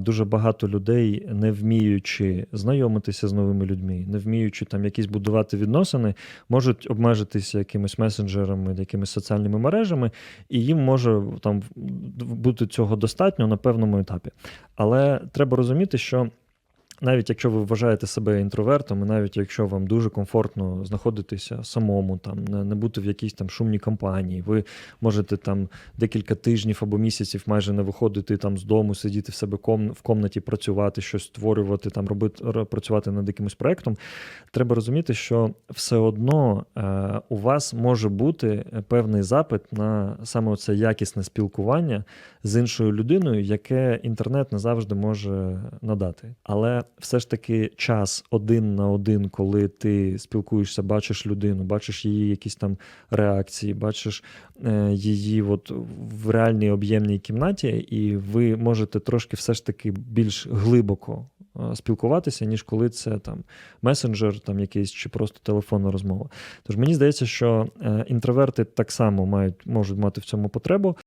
Дуже багато людей, не вміючи знайомитися з новими людьми, не вміючи там якісь будувати відносини, можуть обмежитися якимись месенджерами, якимись соціальними мережами, і їм може там бути цього достатньо на певному етапі. Але треба розуміти, що навіть якщо ви вважаєте себе інтровертом, і навіть якщо вам дуже комфортно знаходитися самому, там не, бути в якійсь там шумній компанії, ви можете там декілька тижнів або місяців майже не виходити там з дому, сидіти в себе ком, в комнаті, працювати, щось створювати, там робити працювати над якимось проектом. Треба розуміти, що все одно е, у вас може бути певний запит на саме це якісне спілкування з іншою людиною, яке інтернет не завжди може надати. Але все ж таки час один на один, коли ти спілкуєшся, бачиш людину, бачиш її якісь там реакції, бачиш е, її от в реальній об'ємній кімнаті, і ви можете трошки все ж таки більш глибоко е, спілкуватися, ніж коли це там месенджер, там якийсь чи просто телефонна розмова. Тож мені здається, що е, інтроверти так само мають можуть мати в цьому потребу.